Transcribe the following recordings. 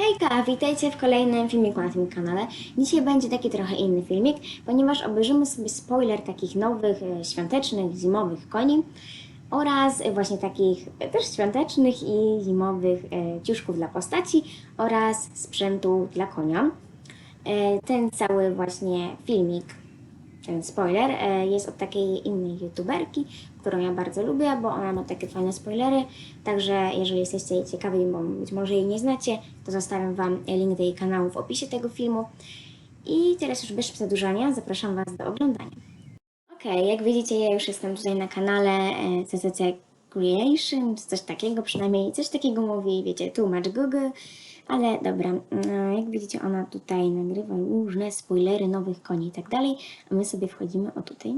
Hejka, witajcie w kolejnym filmiku na tym kanale. Dzisiaj będzie taki trochę inny filmik, ponieważ obejrzymy sobie spoiler takich nowych, e, świątecznych, zimowych koni oraz e, właśnie takich e, też świątecznych i zimowych ciuszków dla postaci oraz sprzętu dla konia. Ten cały właśnie filmik spoiler e, jest od takiej innej youtuberki, którą ja bardzo lubię, bo ona ma takie fajne spoilery. Także jeżeli jesteście ciekawi, bo być może jej nie znacie, to zostawiam Wam link do jej kanału w opisie tego filmu. I teraz już bez przedłużania zapraszam Was do oglądania. Okej, jak widzicie, ja już jestem tutaj na kanale e, CCC Creation, czy coś takiego, przynajmniej coś takiego mówi, wiecie, tłumacz Google. Ale dobra, mm, jak widzicie, ona tutaj nagrywa różne spoilery nowych koni i tak dalej, a my sobie wchodzimy o tutaj.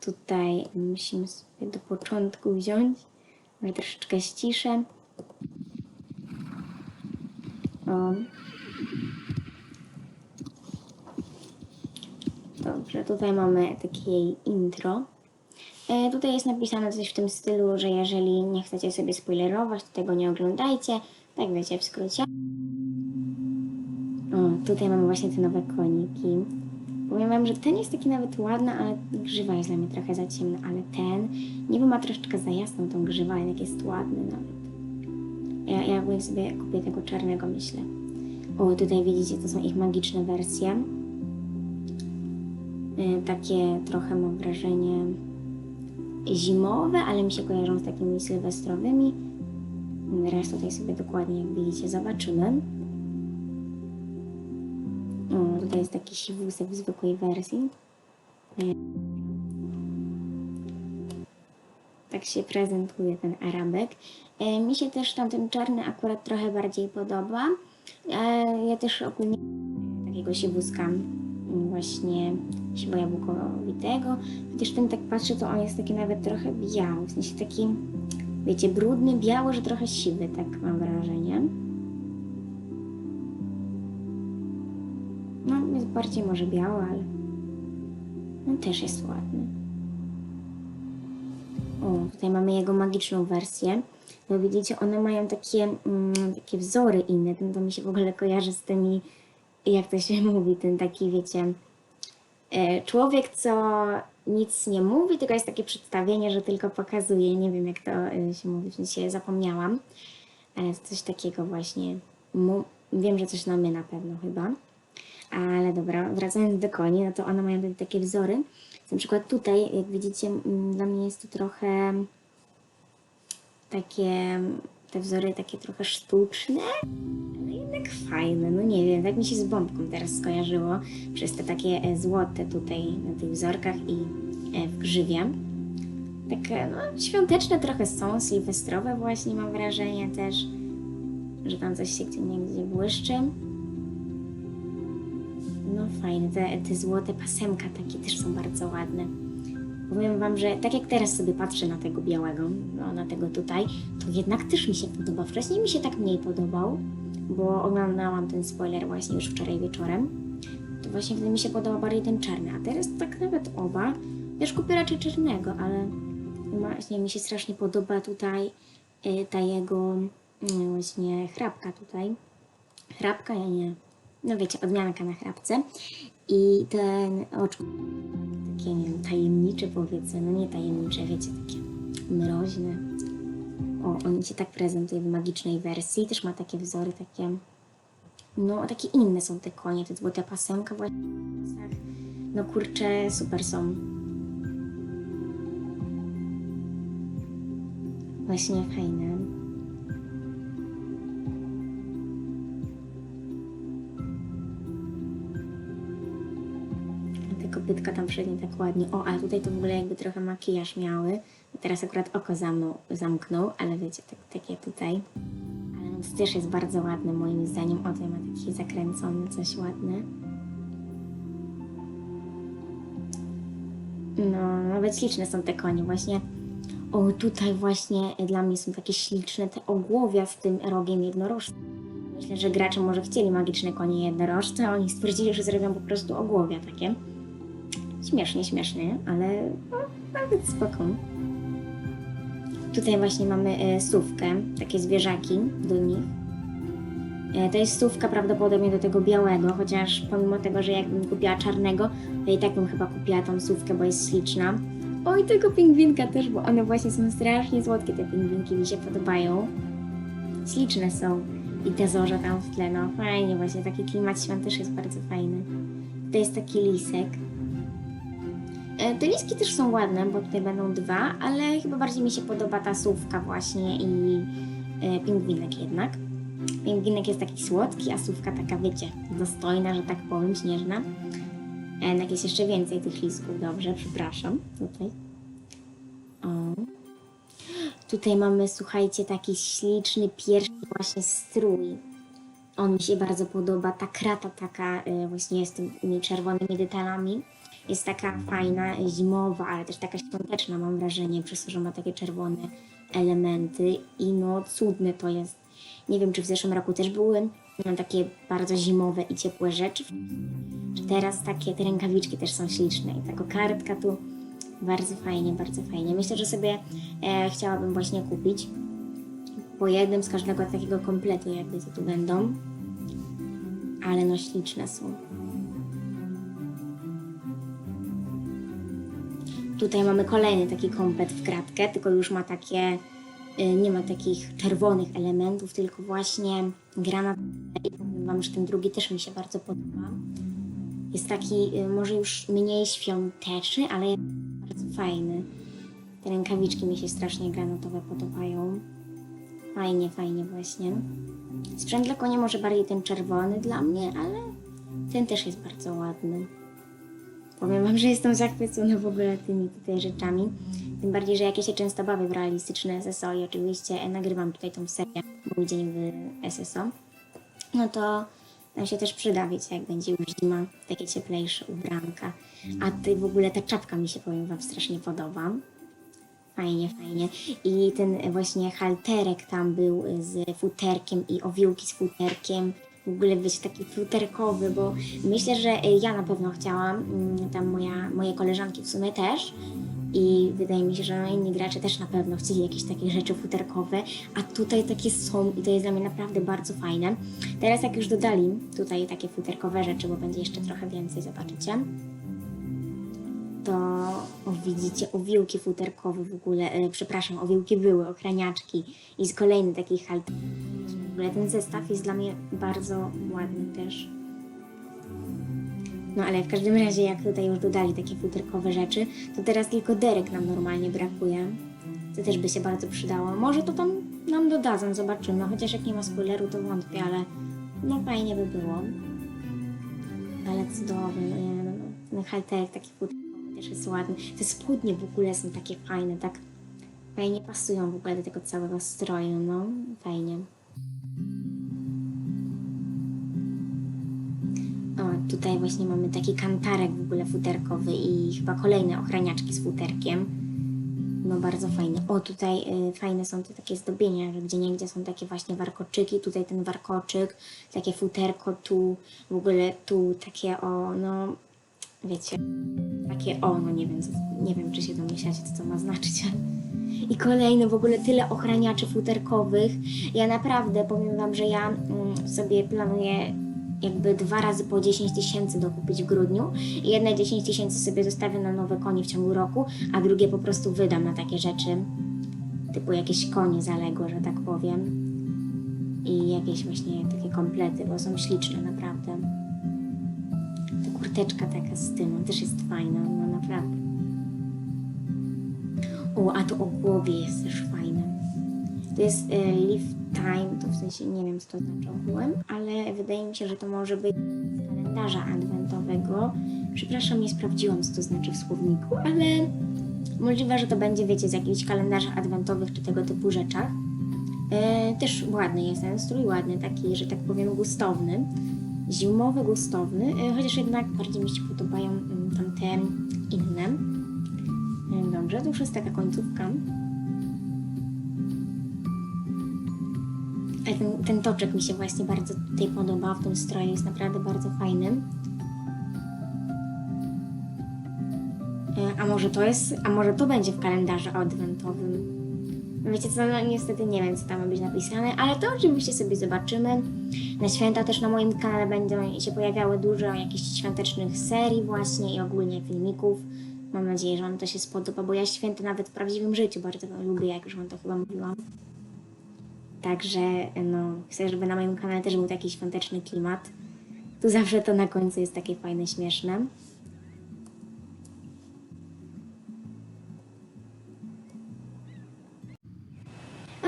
Tutaj musimy sobie do początku wziąć, może troszeczkę ściszę. O. Dobrze, tutaj mamy takie intro. E, tutaj jest napisane coś w tym stylu, że jeżeli nie chcecie sobie spoilerować, to tego nie oglądajcie. Tak wiecie, w skrócie. O, tutaj mamy właśnie te nowe koniki. Powiem wam, że ten jest taki nawet ładny, ale grzywa jest dla mnie trochę za ciemna, ale ten niby ma troszeczkę za jasną tą grzywę, ale jest ładny nawet. Ja, ja sobie kupię tego czarnego, myślę. O, tutaj widzicie, to są ich magiczne wersje. Y, Takie trochę mam wrażenie zimowe, ale mi się kojarzą z takimi sylwestrowymi. Teraz tutaj sobie dokładnie, jak widzicie, zobaczymy. Tutaj jest taki siwusek w zwykłej wersji. Tak się prezentuje ten arabek. E, Mi się też tamten czarny akurat trochę bardziej podoba. E, Ja też ogólnie takiego siwuska mm, właśnie siwo-jabłkowitego. Chociaż ten tak patrzę, to on jest taki nawet trochę biały. W sensie taki, wiecie, brudny, biały, że trochę siwy, tak mam wrażenie. No, jest bardziej może biały, ale no, też jest ładny. O, tutaj mamy jego magiczną wersję. Bo widzicie, one mają takie, mm, takie wzory inne. Ten to mi się w ogóle kojarzy z tymi, jak to się mówi, ten taki, wiecie, człowiek, co nic nie mówi, tylko jest takie przedstawienie, że tylko pokazuje. Nie wiem, jak to e, się mówi, sensie zapomniałam. Ale coś takiego właśnie. Wiem, że coś na my na pewno chyba. Ale dobra, wracając do koni, no to one mają takie- wzory. Na przykład tutaj, jak widzicie, dla mnie jest to trochę takie, te wzory takie trochę sztuczne, fajne. No nie wiem, tak mi się z bombką teraz skojarzyło przez te takie e, złote tutaj na tych wzorkach i e, w grzywie. Takie, no, świąteczne trochę są, sylwestrowe właśnie mam wrażenie też, że tam coś się gdzie niegdzie błyszczy. No fajne, te, te złote pasemka takie też są bardzo ładne. Powiem Wam, że tak jak teraz sobie patrzę na tego białego, no, na tego tutaj, to jednak też mi się podoba. Wcześniej mi się tak mniej podobał, bo oglądałam ten spoiler właśnie już wczoraj wieczorem. To właśnie wtedy mi się podobał bardziej ten czarny, a teraz tak nawet oba. Też kupię raczej czarnego, ale właśnie mi się strasznie podoba tutaj y, ta jego y, właśnie chrapka tutaj. Chrapka, ja nie. No wiecie, odmianka na chrapce. I ten oczko takie, nie wiem, tajemnicze powiedzmy, no nie tajemnicze, wiecie, takie mroźne. O, on się tak prezentuje w magicznej wersji, też ma takie wzory, takie, no takie inne są te konie, te złote pasemka właśnie. No kurczę, super są. Właśnie fajne. Te kopytka tam przednie tak ładnie. O, ale tutaj to w ogóle jakby trochę makijaż miały. Teraz akurat oko zamknął, zamknął ale wiecie, tak, takie tutaj. Ale no to też jest bardzo ładne moim zdaniem. O, tutaj ma taki zakręcony, coś ładne. No, nawet śliczne są te konie. Właśnie, o, tutaj właśnie dla mnie są takie śliczne te ogłowia z tym rogiem jednorożca. Myślę, że gracze może chcieli magiczne konie jednorożce, a oni stwierdzili, że zrobią po prostu ogłowia takie. Śmiesznie, śmiesznie, ale no, nawet spoko. Tutaj właśnie mamy e, sówkę, takie zwierzaki do nich. E, To jest stówka prawdopodobnie do tego białego, chociaż pomimo tego, że jakbym kupiła czarnego, to i tak bym chyba kupiła tą stówkę, bo jest śliczna. Oj, tego pingwinka też, bo one właśnie są strasznie słodkie, te pingwinki mi się podobają. Śliczne są. I te zorze tam w tle, no fajnie właśnie, taki klimat świąt też jest bardzo fajny. To jest taki lisek. E, Te liski też są ładne, bo tutaj będą dwa, ale chyba bardziej mi się podoba ta słówka właśnie i e, pingwinek jednak. Pingwinek jest taki słodki, a słówka taka, wiecie, dostojna, że tak powiem, śnieżna. E, Jednak jest jeszcze więcej tych listków, dobrze, przepraszam. Tutaj. O. Tutaj mamy, słuchajcie, taki śliczny pierwszy właśnie strój. On mi się bardzo podoba. Ta krata taka właśnie z tymi czerwonymi detalami jest taka fajna, zimowa, ale też taka świąteczna mam wrażenie, przez to, że ma takie czerwone elementy i no cudne to jest. Nie wiem, czy w zeszłym roku też były no, takie bardzo zimowe i ciepłe rzeczy. Czy teraz takie, te rękawiczki też są śliczne i ta kokardka tu bardzo fajnie, bardzo fajnie. Myślę, że sobie e, chciałabym właśnie kupić po jednym z każdego takiego kompletu, jakby co tu będą. Ale no śliczne są. Tutaj mamy kolejny taki komplet w kratkę, tylko już ma takie, y, nie ma takich czerwonych elementów, tylko właśnie granat. I powiem Wam, że ten drugi też mi się bardzo podoba. Jest taki y, może już mniej świąteczny, ale jest bardzo fajny. Te rękawiczki mi się strasznie granatowe podobają. Fajnie, fajnie właśnie. Sprzęt dla konia może bardziej ten czerwony dla mnie, ale ten też jest bardzo ładny. Powiem Wam, że jestem zachwycona w ogóle tymi tutaj rzeczami. Tym bardziej, że jak ja się często bawię w realistyczne SSO i oczywiście e, nagrywam tutaj tą serię Mój dzień w SSO, no to nam się też przyda, wiecie, jak będzie już zima, takie cieplejsze ubranka. A tutaj w ogóle ta czapka mi się, powiem Wam, strasznie podoba. Fajnie, fajnie. I ten właśnie halterek tam był z futerkiem i owiłki z futerkiem. W ogóle być taki futerkowy, bo myślę, że ja na pewno chciałam, mm, tam moja, moje koleżanki w sumie też. I wydaje mi się, że inni gracze też na pewno chcieli jakieś takie rzeczy futerkowe, a tutaj takie są i to jest dla mnie naprawdę bardzo fajne. Teraz jak już dodali tutaj takie futerkowe rzeczy, bo będzie jeszcze trochę więcej, zobaczycie to o, widzicie owiłki futerkowe w ogóle, e, przepraszam, owiłki były, ochraniaczki i z kolejny takich halt. Ogóle ten zestaw jest dla mnie bardzo ładny też. No ale w każdym razie, jak tutaj już dodali takie futerkowe rzeczy, to teraz tylko derek nam normalnie brakuje. To też by się bardzo przydało. Może to tam nam dodadzą, zobaczymy. Chociaż jak nie ma spoileru, to wątpię, ale no fajnie by było. Ale cudowny, no nie, no, no. ten halterek taki futerkowy też jest ładny. Te spodnie w ogóle są takie fajne, tak fajnie pasują w ogóle do tego całego stroju, no fajnie. Tutaj właśnie mamy taki kantarek w ogóle futerkowy i chyba kolejne ochraniaczki z futerkiem. No bardzo fajne. O, tutaj y, fajne są te takie zdobienia, że gdzie niegdzie są takie właśnie warkoczyki, tutaj ten warkoczyk, takie futerko tu, w ogóle tu takie o, no wiecie, takie o, no nie wiem, nie wiem czy się domyślacie, co to ma znaczyć. I kolejne w ogóle tyle ochraniaczy futerkowych. Ja naprawdę powiem Wam, że ja mm, sobie planuję jakby dwa razy po 10 tysięcy dokupić w grudniu i jedne 10 tysięcy sobie zostawię na nowe konie w ciągu roku, a drugie po prostu wydam na takie rzeczy, typu jakieś konie zaległe, że tak powiem. I jakieś właśnie takie komplety, bo są śliczne naprawdę. Ta kurteczka taka z tym, też jest fajna, no naprawdę. O, a to o głowie jest też fajne. To jest e, Live Time, to w sensie nie wiem co to znaczy ogółem, ale wydaje mi się, że to może być z kalendarza adwentowego. Przepraszam, nie sprawdziłam co to znaczy w słowniku, ale możliwe, że to będzie, wiecie, z jakichś kalendarzy adwentowych czy tego typu rzeczach. E, też ładny jest ten strój, ładny, taki, że tak powiem, gustowny. Zimowy, gustowny, e, chociaż jednak bardziej mi się podobają mm, tamte inne. Dobrze, to już jest taka końcówka. Ten, ten toczek mi się właśnie bardzo tutaj podoba w tym stroju, jest naprawdę bardzo fajny. E, A może to jest, a może to będzie w kalendarzu adwentowym. Wiecie co, no niestety nie wiem, co tam ma być napisane, ale to oczywiście sobie zobaczymy. Na święta też na moim kanale będą się pojawiały dużo jakichś świątecznych serii właśnie i ogólnie filmików. Mam nadzieję, że Wam to się spodoba, bo ja święta nawet w prawdziwym życiu bardzo lubię, jak już Wam to chyba mówiłam. Także no, chcę, żeby na moim kanale też był taki świąteczny klimat. Tu zawsze to na końcu jest takie fajne, śmieszne.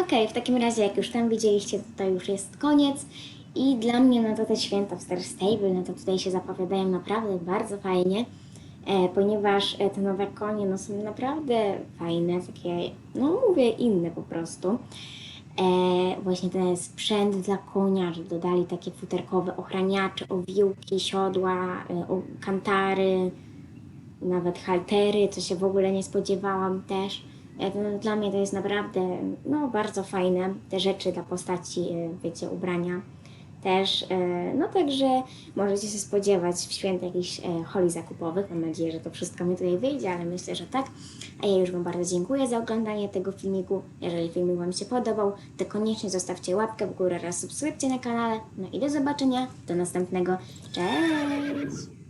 Okej, w takim razie jak już tam widzieliście, to, to już jest koniec. I dla mnie no to te święta w Star Stable, no to tutaj się zapowiadają naprawdę bardzo fajnie, e, ponieważ e, te nowe konie no są naprawdę fajne, takie, no mówię, inne po prostu. E, właśnie ten sprzęt dla konia, że dodali takie futerkowe ochraniacze, owiłki, siodła, e, o, kantary, nawet haltery, co się w ogóle nie spodziewałam też. E, to Dla mnie to jest naprawdę no, bardzo fajne, te rzeczy dla postaci, e, wiecie, ubrania też. e, No także możecie się spodziewać w święta jakichś e, holi zakupowych. Mam nadzieję, że to wszystko mi tutaj wyjdzie, ale myślę, że tak. A ja już Wam bardzo dziękuję za oglądanie tego filmiku. Jeżeli filmik Wam się podobał, to koniecznie zostawcie łapkę w górę oraz subskrypcję na kanale. No i do zobaczenia, do następnego. Cześć!